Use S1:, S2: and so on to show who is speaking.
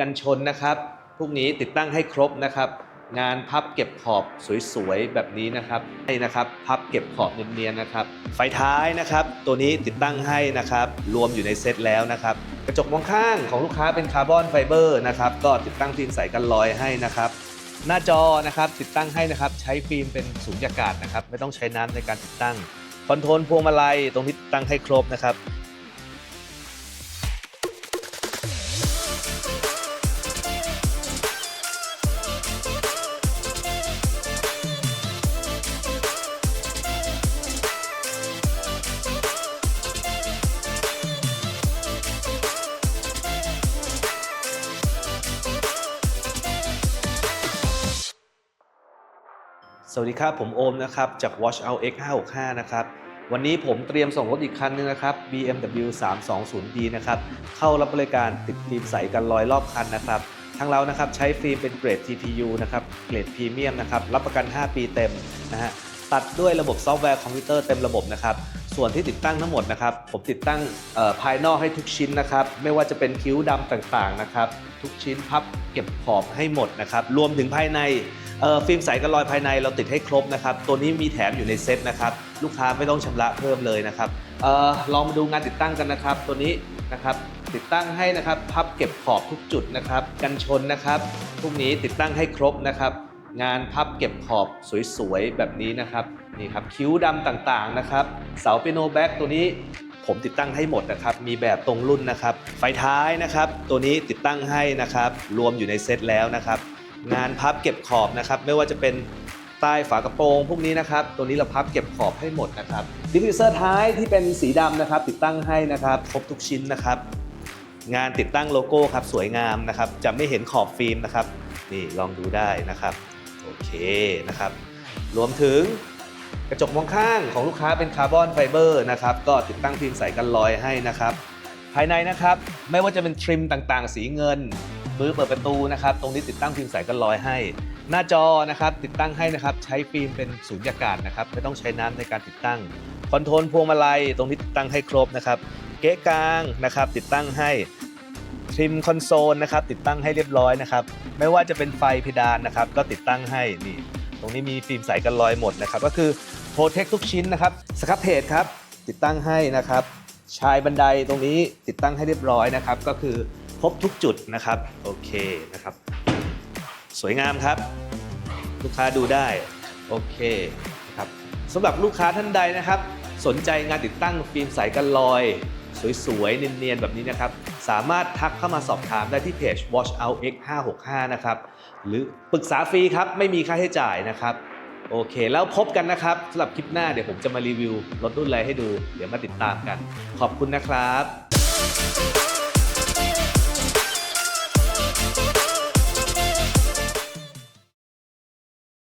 S1: กันชนนะครับพวกนี้ติดตั้งให้ครบนะครับ งานพับเก็บขอบสวยๆแบบนี้นะครับให้นะครับพับเก็บขอบเนียนๆนะครับ ไฟท้ายนะครับ ตัวนี้ติดตั้งให้นะครับ รวมอยู่ในเซตแล้วนะครับ กระจกมองข้างของลูกค้าเป็นคาร์บอนไฟเบอร์นะครับ ก็ติดตั้งฟิล์มใสกันรอยให้นะครับ หน้าจอนะครับติดตั้งให้นะครับ ใช้ฟิล์มเป็นสูญญากาศนะครับ ไม่ต้องใช้น้ำในการติดตั้งคอนโทรลพวงมาลัยตรงนี้ตั้งให้ครบนะครับ สวัสดีครับ ผมโอมนะครับจาก Watch Out X 565นะครับวันนี้ผมเตรียมส่งรถอีกคันนึงนะครับ BMW 320D นะครับเข้ารับบริการติดฟิล์มใสกันรอยรอบคันนะครับทางเรานะครับใช้ฟิล์มเป็นเกรด TPU นะครับเกรดพรีเมียมนะครับรับประกัน 5 ปีเต็มนะฮะ ตัดด้วยระบบซอฟต์แวร์คอมพิวเตอร์เต็มระบบนะครับ ส่วนที่ติดตั้งทั้งหมดนะครับ ผมติดตั้งภายนอกให้ทุกชิ้นนะครับ ไม่ว่าจะเป็นคิ้วดำต่างๆนะครับ ทุกชิ้นพับเก็บขอบให้หมดนะครับ รวมถึงภายในฟิล์มใสกันรอยภายในเราติดให้ครบนะครับ ตัวนี้มีแถมอยู่ในเซ็ตนะครับ ลูกค้าไม่ต้องชำระเพิ่มเลยนะครับออลองมาดูงานติดตั้งกันนะครับ ตัวนี้นะครับติดตั้งให้นะครับ พับเก็บขอบทุกจุดนะครับ กันชนนะครับพวกนี้ติดตั้งให้ครบนะครับ งานพับเก็บขอบสวยๆ แบบนี้นะครับนี่ครับคิ้วดำต่างๆนะครับเสาเปียโนแบ็กตัวนี้ผมติดตั้งให้หมดนะครับ มีแบบตรงรุ่นนะครับ ไฟท้ายนะครับ ตัวนี้ติดตั้งให้นะครับ รวมอยู่ในเซตแล้วนะครับ งานพับเก็บขอบนะครับ ไม่ว่าจะเป็นใต้ฝากระโปรง พวกนี้นะครับ ตัวนี้เราพับเก็บขอบให้หมดนะครับ ดิฟฟิวเซอร์ท้ายที่เป็นสีดำนะครับ ติดตั้งให้นะครับ ครบทุกชิ้นนะครับ งานติดตั้งโลโก้ครับ สวยงามนะครับ จะไม่เห็นขอบฟิล์มนะครับ นี่ลองดูได้นะครับ โอเคนะครับ รวมถึงกระจกมองข้างของลูกค้าเป็นคาร์บอนไฟเบอร์นะครับ ก็ติดตั้งฟิล์มใสกันรอยให้นะครับ ภายในนะครับ ไม่ว่าจะเป็นทริมต่างๆ สีเงินมือเปิดประตูนะครับ ตรงนี้ติดตั้งฟิล์มใสกันรอยให้ หน้าจอนะครับ ติดตั้งให้นะครับ ใช้ฟิล์มเป็นสูญญากาศนะครับ ไม่ต้องใช้น้ำในการติดตั้ง คอนโทรลพวงมาลัย ตรงนี้ติดตั้งให้ครบนะครับ เก๊ะกลางนะครับ ติดตั้งให้ ทริมคอนโซลนะครับติดตั้งให้เรียบร้อยนะครับไม่ว่าจะเป็นไฟเพดานนะครับก็ติดตั้งให้นี่ตรงนี้มีฟิล์มใสกันรอยหมดนะครับก็คือโปรเทคทุกชิ้นนะครับสครับเพจครับติดตั้งให้นะครับชายบันไดตรงนี้ติดตั้งให้เรียบร้อยนะครับก็คือครบทุกจุดนะครับโอเคนะครับ สวยงามครับ ลูกค้าดูได้โอเคนะครับสำหรับลูกค้าท่านใดนะครับ สนใจงานติดตั้งฟิล์มใสกันรอย สวยๆ เนียนๆ แบบนี้นะครับ สามารถทักเข้ามาสอบถามได้ที่เพจ Watch Out X 565นะครับ หรือปรึกษาฟรีครับ ไม่มีค่าใช้จ่ายนะครับ โอเค แล้วพบกันนะครับสำหรับคลิปหน้าเดี๋ยวผมจะมารีวิวรถรุ่นอะไรให้ดู เดี๋ยวมาติดตามกัน ขอบคุณนะครับ